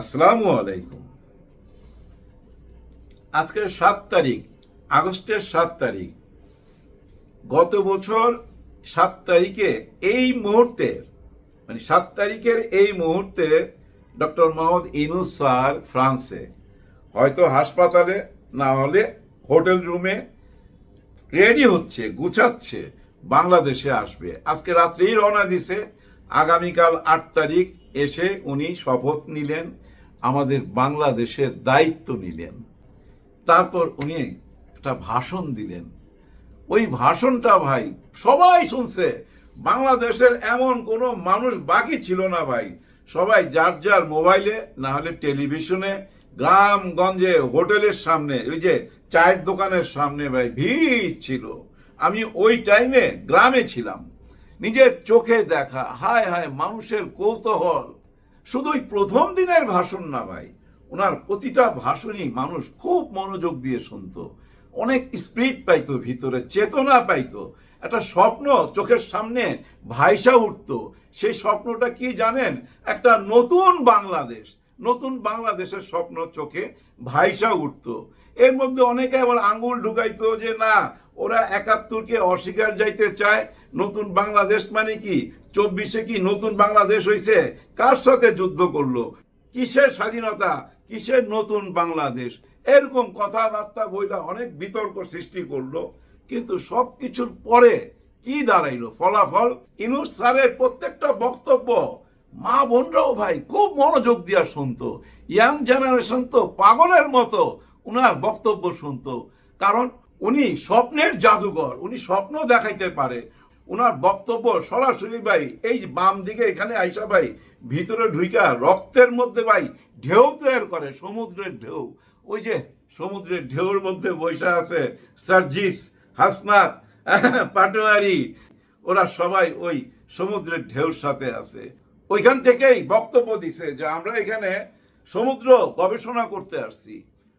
আসসালামু আলাইকুম। আজকে সাত তারিখ, আগস্টের সাত তারিখ। গত বছর সাত তারিখে এই মুহূর্তে মানে সাত তারিখের এই মুহূর্তে ডক্টর মোহাম্মদ ইনুস স্যার ফ্রান্সে। হয়তো হাসপাতালে, না হলে হোটেল রুমে রেডি হচ্ছে, গুছাচ্ছে, বাংলাদেশে আসবে। আজকে রাত্রেই রওনা দিছে। আগামীকাল আট তারিখ এসে উনি শপথ নিলেন, আমাদের বাংলাদেশের দায়িত্ব নিলেন। তারপর উনি একটা ভাষণ দিলেন। ওই ভাষণটা ভাই সবাই শুনছে, বাংলাদেশের এমন কোনো মানুষ বাকি ছিল না ভাই। সবাই যার যার মোবাইলে, না হলে টেলিভিশনে, গ্রামগঞ্জে, হোটেলের সামনে, ওই যে চায়ের দোকানের সামনে ভাই ভিড় ছিল। আমি ওই টাইমে গ্রামে ছিলাম। নিজের চোখে দেখা, হায় হায়, মানুষের কৌতূহল। শুধুই প্রথম দিনের ভাষণ না ভাই, ওনার প্রতিটা ভাষণই মানুষ খুব মনোযোগ দিয়ে শুনতো। অনেক স্পিরিট পাইতো, ভিতরে চেতনা পাইতো। একটা স্বপ্ন চোখের সামনে ভাইসা উঠতো। সেই স্বপ্নটা কি জানেন? একটা নতুন বাংলাদেশ, নতুন বাংলাদেশের স্বপ্ন চোখে ভাইসা উঠতো। এর মধ্যে অনেকে আবার আঙ্গুল ঢুকাইতো যে, না ওরা একাত্তরকে অস্বীকার যাইতে চায়। নতুন বাংলাদেশ মানে কি? চব্বিশে কি নতুন বাংলাদেশ হয়েছে কার সাথে যুদ্ধ করল? কিসের স্বাধীনতা? কিসের নতুন বাংলাদেশ? এরকম কথাবার্তা বইটা অনেক বিতর্ক সৃষ্টি করল। কিন্তু সব কিছুর পরে কি দাঁড়াইলো? ফলাফল? ইনুস স্যারের প্রত্যেকটা বক্তব্য, মা বোনরাও ভাই, খুব মনোযোগ দিয়া শুনতো। ইয়াং জেনারেশন তো পাগলের মতো, উনার বক্তব্য শুনতো। কারণ উনি স্বপ্নের জাদুঘর, উনি স্বপ্ন দেখাইতে পারে। ওনার বক্তব্য সরাসরি ভাই, এই বাম দিকে এখানে আইসা ভাই, ভিতরে ঢুইকা রক্তের মধ্যে ভাই ঢেউ তৈরি করে, সমুদ্রের ঢেউ। ওই যে সমুদ্রের ঢেউর মধ্যে বৈশা আছে, সার্জিস, হাসনাত, পাটোয়ারি। ওরা সবাই ওই সমুদ্রের ঢেউর সাথে আছে। ওইখান থেকেই বক্তব্য দিছে যে আমরা এখানে সমুদ্র গবেষণা করতে আসছি।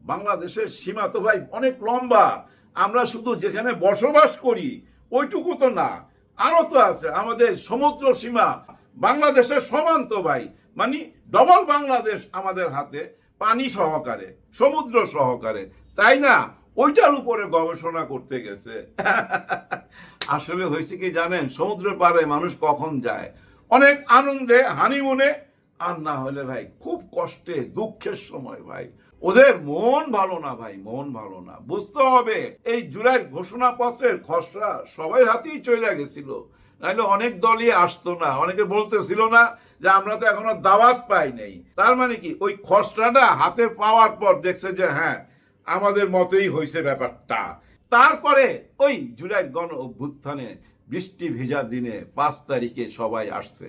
বাংলাদেশের সীমা তো ভাই অনেক লম্বা। আমরা শুধু যেখানে বসবাস করি, ওইটুকু তো না। আরও তো আছে, আমাদের সমুদ্র সীমা, বাংলাদেশের সমান তো ভাই মানে ডবল বাংলাদেশ আমাদের হাতে, পানি সহকারে, সমুদ্র সহকারে। তাই না? ওইটার উপরে গবেষণা করতে গেছে। আসলে হয়েছে কি জানেন, সমুদ্রের পাড়ে মানুষ কখন যায়? অনেক আনন্দে হানিমুনে আর না হলে ভাই, খুব কষ্টে, দুঃখের সময় ভাই। ওদের মন ভালো না ভাই, মন ভালো না। বুঝতে হবে, এই জুলাইয়ের ঘোষণাপত্রের খসড়া সবাই হাতেই চলে গেছিল। নাহলে অনেক দলই আসতো না, অনেকে বলতেছিল না যে আমরা তো এখনও দাওয়াত পাই নাই। তার মানে কি, ওই খসড়াটা হাতে পাওয়ার পর দেখছে যে হ্যাঁ আমাদের মতেই হয়েছে ব্যাপারটা। তারপরে ওই জুলাইয়ের গণ অভ্যুত্থানে বৃষ্টি ভেজা দিনে পাঁচ তারিখে সবাই আসছে।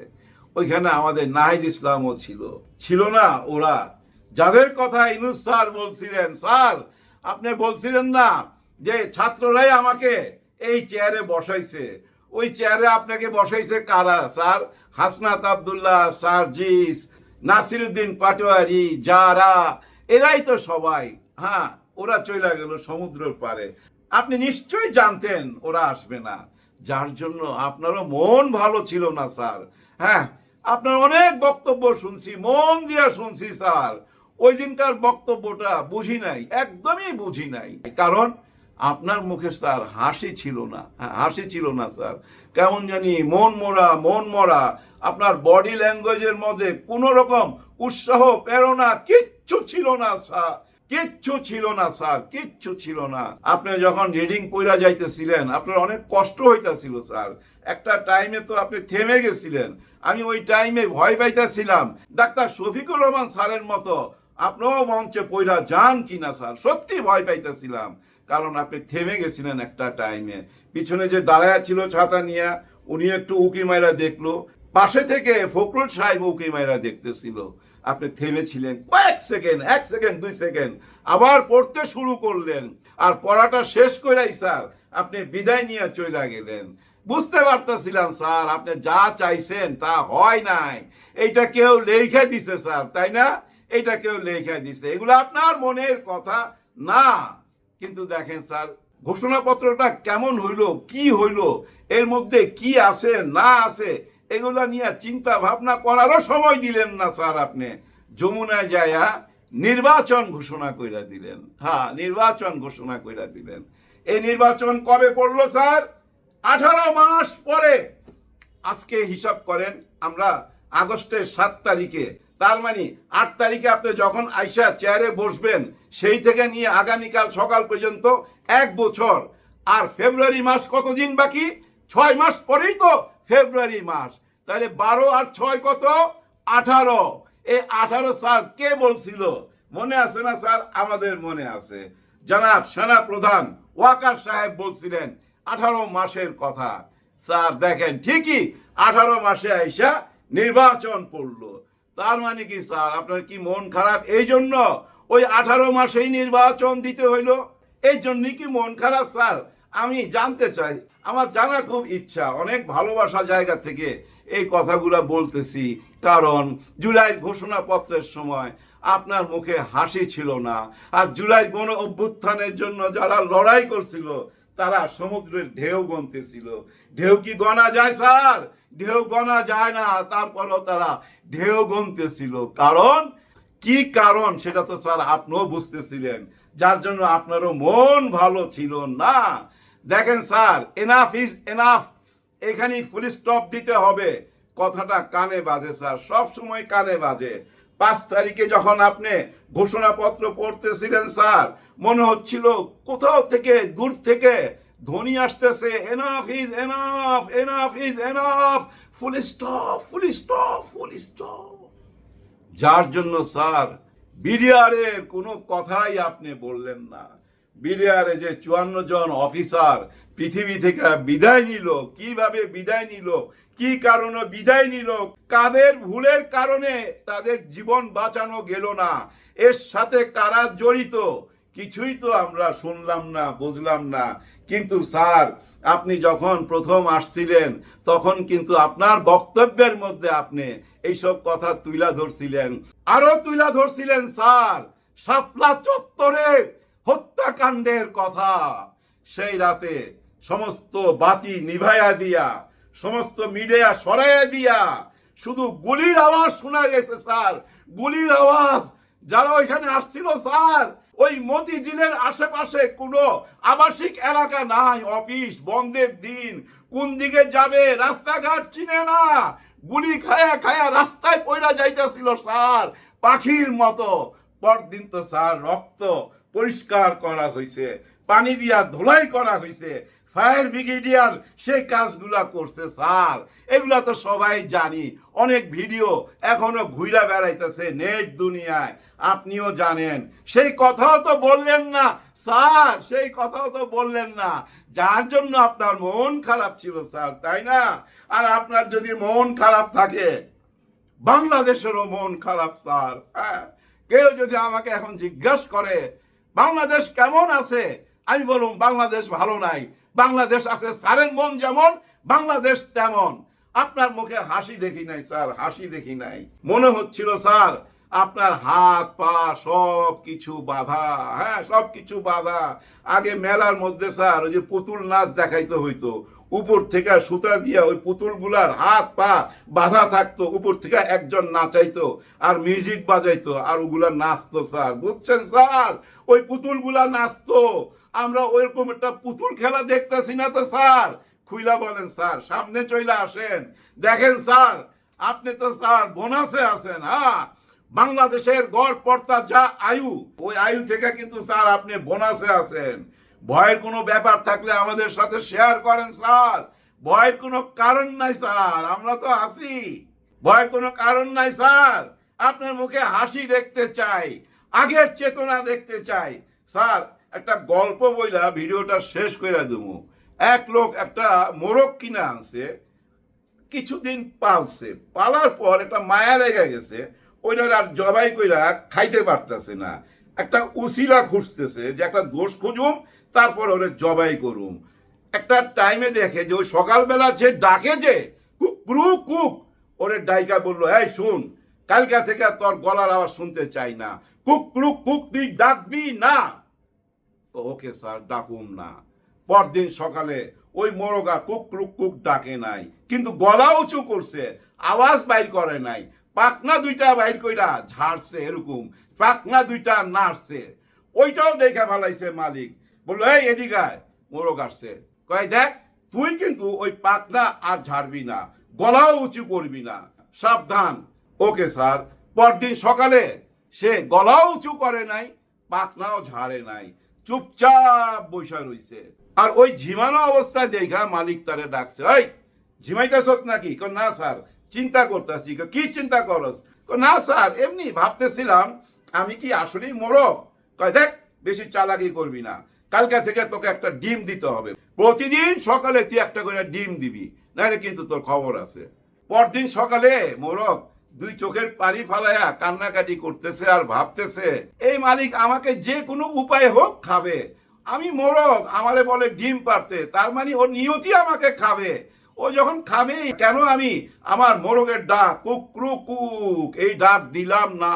ওইখানে আমাদের নাহিদ ইসলামও ছিল। ছিল না ওরা যাদের কথা ইনুস স্যার বলছিলেন, স্যার, আপনি বলছিলেন না যে ছাত্ররাই আমাকে এই চেয়ারে বসাইছে। ওই চেয়ারে আপনাকে বসাইছে কারা, স্যার? হাসনাত আবদুল্লাহ, সারজিস, নাসিরুদ্দিন পাটোয়ারি, যারা, এরাই তো সবাই। হ্যাঁ ওরা চলে গেল সমুদ্রের পারে আপনি নিশ্চয়ই জানতেন ওরা আসবে না। যার জন্য আপনারও মন ভালো ছিল না, স্যার। হ্যাঁ আপনার অনেক বক্তব্য শুনছি, মন দিয়া শুনছি, স্যার। ওই দিনকার বক্তব্যটা বুঝি নাই একদমই বুঝি নাই। কারণ আপনার মুখে স্যার হাসি ছিল না হ্যাঁ, হাসি ছিল না স্যার। কেমন জানি মন মরা মন মরা আপনার বডি ল্যাঙ্গুয়েজের মধ্যে কোনো রকম উৎসাহ প্রেরণা কিচ্ছু ছিল না স্যার। কিচ্ছু ছিল না স্যার কিচ্ছু ছিল না। আপনি যখন রিডিং পড়া যাইতেছিলেন আপনার অনেক কষ্ট হইতাছিল স্যার। একটা টাইমে তো আপনি থেমে গেছিলেন। আমি ওই টাইমে ভয় পাইতেছিলাম। ডাক্তার শফিকুর রহমান স্যারের মতো আপনিও মঞ্চে পইরা যান কিনা স্যার? সত্যি ভয় পাইতেছিলাম। কারণ আপনি থেমে গেছিলেন একটা টাইমে পিছনে যে দাঁড়ায় ছিল ছাতা নিয়ে, উনি একটু উকি মাইরা দেখল। পাশে থেকে ফখরুল সাহেব উকি মাইরা দেখতেছিল। আপনি থেমেছিলেন। কয়েক সেকেন্ড এক সেকেন্ড দুই সেকেন্ড আবার পড়তে শুরু করলেন। আর পড়াটা শেষ করাই স্যার, আপনি বিদায় নিয়ে চলে গেলেন। বুঝতে পারতেছিলাম স্যার, আপনি যা চাইছেন তা হয় নাই। এইটা কেউ লেখে দিছে স্যার, তাই না? এইটা কেউ লেখা দিছে। এগুলো আপনার মনের কথা না। কিন্তু দেখেন স্যার, ঘোষণাপত্রটা কেমন হইল, কি হইল, এর মধ্যে কি আছে, না আছে, এগুলো নিয়ে চিন্তা ভাবনা করারও সময় দিলেন না স্যার আপনি। যমুনায় যায়া নির্বাচন ঘোষণা কইরা দিলেন। হ্যাঁ নির্বাচন ঘোষণা কইরা দিলেন। এই নির্বাচন কবে পড়ল স্যার? আঠারো মাস পরে। আজকে হিসাব করেন, আমরা আগস্টের সাত তারিখে তার মানে আট তারিখে আপনি যখন আইসা চেয়ারে বসবেন, সেই থেকে নিয়ে আগামীকাল সকাল পর্যন্ত এক বছর। আর ফেব্রুয়ারি মাস কতদিন বাকি? ছয় মাস পরেই তো ফেব্রুয়ারি মাস। তাহলে বারো আর ছয় কত? আঠারো। এই আঠারো স্যার কে বলছিল? মনে আছে না স্যার? আমাদের মনে আছে। জনাব সেনা প্রধান ওয়াকার সাহেব বলছিলেন, আঠারো মাসের কথা। স্যার দেখেন, ঠিকই আঠারো মাসে আইসা নির্বাচন পড়ল। তার মানে কি, স্যার? আপনার কি মন খারাপ? এই জন্য ওই আঠারো মাসেই নির্বাচন দিতে হইল। এই জন্যই কি মন খারাপ, স্যার? আমি জানতে চাই। আমার জানা খুব ইচ্ছা, অনেক ভালোবাসা জায়গা থেকে এই কথাগুলো বলতেছি। কারণ জুলাইয়ের ঘোষণাপত্রের সময় আপনার মুখে হাসি ছিল না। আর জুলাই গণ অভ্যুত্থানের জন্য যারা লড়াই করছিল, তারা সমুদ্রের ঢেউ গনতেছিল ঢেউ কি গনা যায়, স্যার? ঢেউ গনা যায় না, তারপরও তারা ঢেউ গনতেছিল কারণ? কি কারণ? সেটা তো স্যার আপনিও বুঝতেছিলেন। যার জন্য আপনারও মন ভালো ছিল না। দেখেন স্যার এনাফ ইজ এনাফ এখানেই ফুল স্টপ দিতে হবে। কথাটা কানে বাজে স্যার, সব সময় কানে বাজে। পাঁচ তারিখে যখন আপনি ঘোষণাপত্র পড়তেছিলেন স্যার, মনে হচ্ছিল কোথাও থেকে, দূর থেকে ধ্বনি আসতেছে enough is enough enough is enough full stop full stop full stop যার জন্য স্যার, বিডিআরের কোনো কথাই আপনি বললেন না। বিডিআরে যে চুয়ান্ন জন অফিসার পৃথিবী থেকে বিদায় নিল, কীভাবে বিদায় নিল, কি কারণে বিদায় নিল, কাদের ভুলের কারণে তাদের জীবন বাঁচানো গেল না, এর সাথে কারা জড়িত, কিছুই তো আমরা শুনলাম না, বুঝলাম না। কিন্তু স্যার, আপনি যখন প্রথম আসছিলেন, তখন কিন্তু আপনার বক্তব্যের মধ্যে আপনি এইসব কথা তুইলা ধরছিলেন। আরও তুইলা ধরছিলেন, স্যার। শাপলা চত্বরের হত্যাকাণ্ডের কথা। সেই রাতে সমস্ত বাতি নিভাইয়া দিয়া, সমস্ত মিডিয়া সরাইয়া দিয়া, শুধু গুলির আওয়াজ শোনা গেছে, স্যার। গুলির আওয়াজ, যারা ওইখানে আসছিল, স্যার ওই মতিঝিলের আশেপাশে কোনো আবাসিক এলাকা নাই, অফিস, বন্ধের দিন। কোন দিকে যাবে, রাস্তাঘাট চিনে না। গুলি খায়া খায়া রাস্তায় পয়রা যাইতেছিল স্যার, পাখির মতো। পরদিন তো স্যার রক্ত পরিষ্কার করা হয়েছে পানি দিয়া ধুলাই করা হয়েছে ফায়ার ব্রিগেডিয়ার সেই কাজগুলা করছে, স্যার। এগুলা তো সবাই জানি। অনেক ভিডিও এখনও ঘুরা বেড়াইতেছে নেট দুনিয়ায়। আপনিও জানেন। সেই কথাও তো বললেন না, স্যার। সেই কথাও তো বললেন না। যার জন্য আপনার মন খারাপ ছিল, স্যার, তাই না? আর আপনার যদি মন খারাপ থাকে, বাংলাদেশেরও মন খারাপ, স্যার। হ্যাঁ? কেউ যদি আমাকে এখন জিজ্ঞাসা করে, বাংলাদেশ কেমন আছে? আমি বলুন, বাংলাদেশ ভালো নাই। বাংলাদেশ আছে স্যারের মন যেমন, বাংলাদেশ তেমন। আপনার মুখে হাসি দেখি নাই, স্যার, হাসি দেখি নাই। মনে হচ্ছিল, স্যার, আপনার হাত, পা, সব কিছু বাধা। হ্যাঁ সব কিছু বাধা। আগে মেলার মধ্যে, স্যার, ওই যে পুতুল নাচ দেখাইতে হইতো। উপর থেকে সুতা দিয়া ওই পুতুলগুলার হাত পা বাধা থাকতো, উপর থেকে একজন নাচাইতো আর মিউজিক বাজাইতো আর ওগুলা নাচতো স্যার। বুঝছেন স্যার? ওই পুতুলগুলা নাচতো। আমরা ওইরকম একটা পুতুল খেলা দেখতেছি না তো স্যার? খুইলা বলেন স্যার, সামনে চইলা আসেন। দেখেন স্যার, আপনি তো স্যার বোনাসে আছেন হ্যাঁ? বাংলাদেশের গড় পর্তা যা আয়ু, ওই আয়ু থেকে কিন্তু স্যার আপনি বোনাসে আছেন। ভয়ের কোনো ব্যাপার থাকলে আমাদের সাথে শেয়ার করেন, স্যার। ভয়ের কোনো কারণ নাই, স্যার। আমরা তো আছি। ভয়ের কোনো কারণ নাই, স্যার। আপনার মুখে হাসি দেখতে চাই, আগের চেতনা দেখতে চাই। স্যার, একটা গল্প বইলা ভিডিওটা শেষ করে দেবো এক লোক একটা মোরগ কিনে আনছে, কিছুদিন পালছে। পালার পর একটা মায়া লেগে গেছে ওইটা আর জবাই কইরা খাইতে পারতেছে না। একটা উসিলা খুঁজতেছে যে একটা দোষ খুঁজুম তারপর ওরে জবাই করুম। একটা টাইমে দেখে যে ওই সকালবেলা যে ডাকে যে, কুক কুক, ওরে ডাইকা বলল, এই শুন, কালকা থেকে তোর গলার আওয়াজ শুনতে চাই না। কুক কুক, তুই ডাকবি না? ওকে স্যার ডাকুম না। পরদিন সকালে ওই মোরগা কুক কুক ডাকে নাই। কিন্তু গলা উঁচু করছে, আওয়াজ বাইর করে নাই। পাকনা দুইটা বাইর কইরা ঝাড়ছে এরকম পাকনা দুইটা নাড়ছে। ওইটাও দেখে ফেলাইছে মালিক। বলল এই এদিকে আয়, মোরগ আসছে। কয় দেখ তুই কিন্তু ওই পাকনা আর ঝাড়বি না গলাও উঁচু করবি না সাবধান। Okay sir. পরদিন সকালে সে গলাও উঁচু করে নাই পাকনাও ঝাড়ে নাই চুপচাপ বৈশা রইছে। আর ওই ঝিমানো অবস্থায় দেখা মালিক তারে ডাকছে ওই ঝিমাইতেছ নাকি? না স্যার চিন্তা করতেছি। কি চিন্তা করস? না স্যার এমনি ভাবতেছিলাম আমি কি আসলেই মোরগ? কয় দেখ বেশি চালাকি করবি না। কালকে থেকে তোকে একটা ডিম দিতে হবে। প্রতিদিন সকালে তুই একটা করে ডিম দিবি, নাহলে কিন্তু তোর খবর আছে। পরদিন সকালে, মোরগ, দুই চোখের পানি ফালাইয়া কান্নাকাটি করতেছে আর ভাবতেছে, এই মালিক আমাকে যে কোনো উপায় হোক খাবে। আমি মোরগ, আমারে বলে ডিম পারতে তার মানে ও নিয়তি আমাকে খাবে। ও যখন খাবে, কেন আমি আমার মোরগের ডাক কুকরু কুক এই ডাক দিলাম না?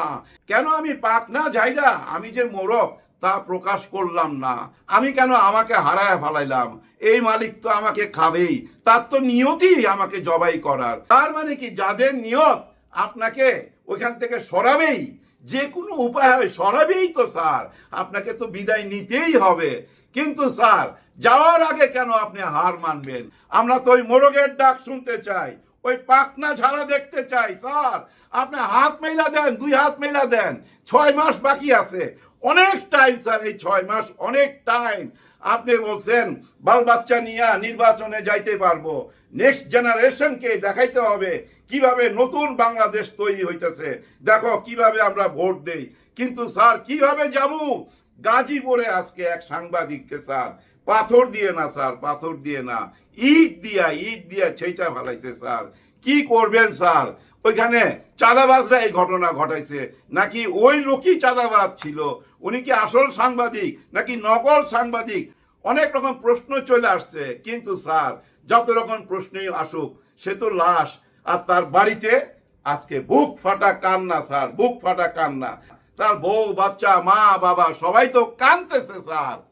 কেন আমি পাক না যাই না আমি যে মোরগ তা প্রকাশ করলাম না। আমি কেন আমাকে হারায় ফেলাইলাম? এই মালিক তো আমাকে খাবেই। তার তো নিয়তি আমাকে জবাই করার। তার মানে কি যাদের নিয়ত আপনাকে ওইখান থেকে সরাবেই? যে কোনো উপায় হয় সরাবেই তো, স্যার। আপনাকে তো বিদায় নিতেই হবে। কিন্তু, স্যার, যাওয়ার আগে কেন আপনি হার মানবেন? আমরা তো ওই মোরগের ডাক শুনতে চাই। ওই পাকনা ঝাড়া দেখতে চাই, স্যার। আপনি হাত মেলা দেন, দুই হাত মেলা দেন। ছয় মাস বাকি আছে। অনেক টাইম স্যার, এই ছয় মাস, অনেক টাইম আপনি বলছেন, বাল বাচ্চা নিয়ে নির্বাচনে যাইতে পারব। নেক্সট জেনারেশনকে দেখাইতে হবে কীভাবে নতুন বাংলাদেশ তৈরি হইতেছে। দেখো, কীভাবে আমরা ভোট দেই। কিন্তু, স্যার, কীভাবে যাব গাজীপুরে আজকে এক সাংবাদিককে, স্যার, পাথর দিয়ে না, স্যার, পাথর দিয়ে না। ইট দিয়া ইট দিয়া ছেঁচা ফেলাইছে, স্যার। কি করবেন, স্যার? ওইখানে চাঁদাবাজরা এই ঘটনা ঘটাইছে। নাকি ওই লোকই চাঁদাবাজ ছিল? উনি কি আসল সাংবাদিক? নাকি নকল সাংবাদিক? অনেক রকম প্রশ্ন চলে আসছে। কিন্তু, স্যার, যত রকম প্রশ্নই আসুক, সে তো লাশ। আর তার বাড়িতে আজকে বুক ফাটা কান্না, স্যার, বুক ফাটা কান্না। তার বউ, বাচ্চা, মা, বাবা, সবাই তো কানতেছে স্যার।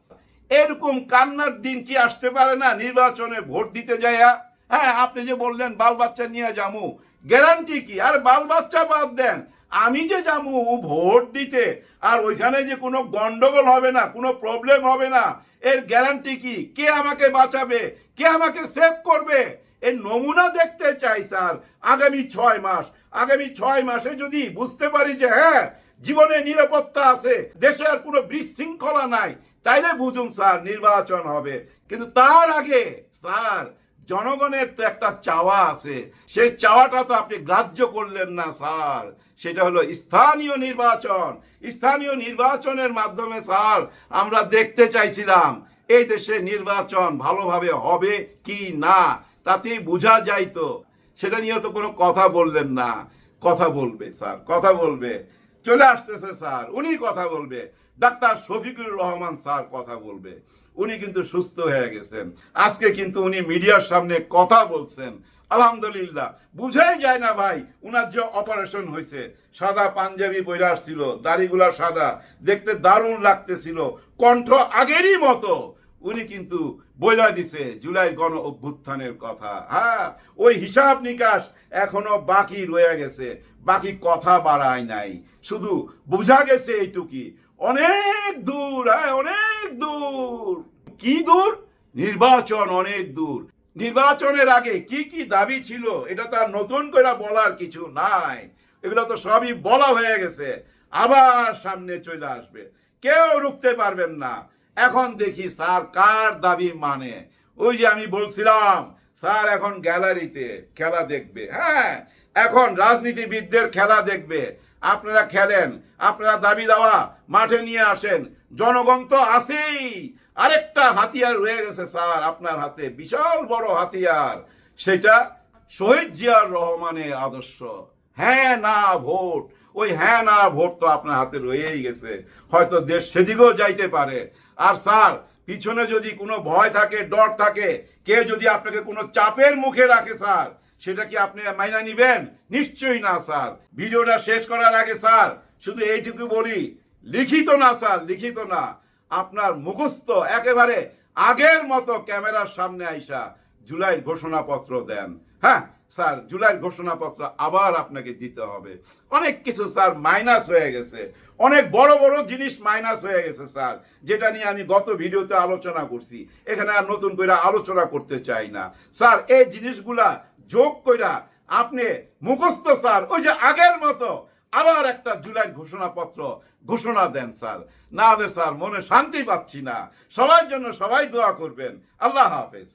এরকম কান্নার দিন কি আসতে পারে না? নির্বাচনে ভোট দিতে যাইয়া হ্যাঁ আপনি যে বললেন বাল বাচ্চা নিয়ে যামু, গ্যারান্টি কি? আর বাল বাচ্চা বাদ দেন, আমি যে যামু ভোট দিতে, আর ওইখানে যে কোনো গন্ডগোল হবে না, কোনো প্রবলেম হবে না, এর গ্যারান্টি কি? কে আমাকে বাঁচাবে? কে আমাকে সেভ করবে? এর নমুনা দেখতে চাই, স্যার, আগামী ছয় মাস। আগামী ছয় মাসে যদি বুঝতে পারি যে হ্যাঁ জীবনে নিরাপত্তা আছে, দেশে আর কোনো বিশৃঙ্খলা নাই তাইলে বুঝুন স্যার, নির্বাচন হবে। কিন্তু তার আগে স্যার, জনগণের তো একটা চাওয়া আছে। সেই চাওয়াটা তো আপনি গ্রাহ্য করলেন না স্যার। সেটা হলো স্থানীয় নির্বাচন। স্থানীয় নির্বাচনের মাধ্যমে স্যার, আমরা দেখতে চাইছিলাম, এই দেশে নির্বাচন ভালোভাবে হবে কি না? তাতেই বোঝা যাইতো সেটা নিয়ে তো কোনো কথা বললেন না। কথা বলবে স্যার, কথা বলবে। চলে আসতেছে স্যার, উনি কথা বলবে। ডাক্তার শফিকুর রহমান স্যার কথা বলবে। উনি কিন্তু সুস্থ হয়ে গেছেন। আজকে কিন্তু উনি মিডিয়ার সামনে কথা বলছেন। আলহামদুলিল্লাহ। বুঝাই যায় না ভাই, উনার যে অপারেশন হয়েছে, সাদা পাঞ্জাবি পরে আসছিল, দাড়িগুলা সাদা, দেখতে দারুণ লাগতেছিল, কণ্ঠ আগেরই মতো। উনি কিন্তু বইলা দিছে, জুলাই গণ অভ্যুত্থানের কথা। হ্যাঁ ওই হিসাব নিকাশ এখনও বাকি রয়ে গেছে, বাকি কথা বাড়ায় নাই। শুধু বোঝা গেছে এইটুকি। অনেক দূর হ্যাঁ অনেক দূর। কি দূর? নির্বাচন অনেক দূর। নির্বাচনের আগে কি কি দাবি ছিল, এটা তো আর নতুন করে বলার কিছু নাই। এগুলো তো সবই বলা হয়ে গেছে। আবার সামনে চলে আসবে। কেউ রুখতে পারবেন না। এখন দেখি স্যার কার দাবি মানে। ওই যে আমি বলছিলাম, স্যার এখন গ্যালারিতে খেলা দেখবে। হ্যাঁ এখন রাজনীতিবিদদের খেলা দেখবে। আপনারা খেলেন, আপনারা দাবি দেওয়া মাঠে নিয়ে আসেন। জনগণ তো আছেই। আরেকটা হাতিয়ার রয়ে গেছে স্যার আপনার হাতে, বিশাল বড় হাতিয়ার। সেটা শহীদ জিয়ার রহমানের আদর্শ। হ্যাঁ না ভোট। ওই হ্যাঁ না ভোট তো আপনার হাতে রয়েই গেছে। হয়তো দেশ সেদিকেও যাইতে পারে। আর স্যার, পিছনে যদি কোনো ভয় থাকে, ডর থাকে কে যদি আপনাকে কোনো চাপের মুখে রাখে স্যার সেটা কি আপনি মাইনা নিবেন? নিশ্চয়ই না, স্যার। ভিডিওটা শেষ করার আগে, স্যার, শুধু এইটুকু বলি, লিখিত না, স্যার, লিখিত না। আপনার মুখস্থ একেবারে আগের মতো ক্যামেরার সামনে আইসা জুলাইয়ের ঘোষণাপত্র দেন। হ্যাঁ স্যার, জুলাইয়ের ঘোষণাপত্র আবার আপনাকে দিতে হবে। অনেক কিছু, স্যার, মাইনাস হয়ে গেছে। অনেক বড় বড় জিনিস মাইনাস হয়ে গেছে, স্যার, যেটা নিয়ে আমি গত ভিডিওতে আলোচনা করছি। এখানে আর নতুন করে আলোচনা করতে চাই না। স্যার, এই জিনিসগুলা যোগ কইরা আপনি মুখস্থ, স্যার। ওই যে আগের মতো আবার একটা জুলাই ঘোষণাপত্র ঘোষণা দেন, স্যার। না হলে, স্যার, মনে শান্তি পাচ্ছি না। সবার জন্য সবাই দোয়া করবেন। আল্লাহ হাফেজ।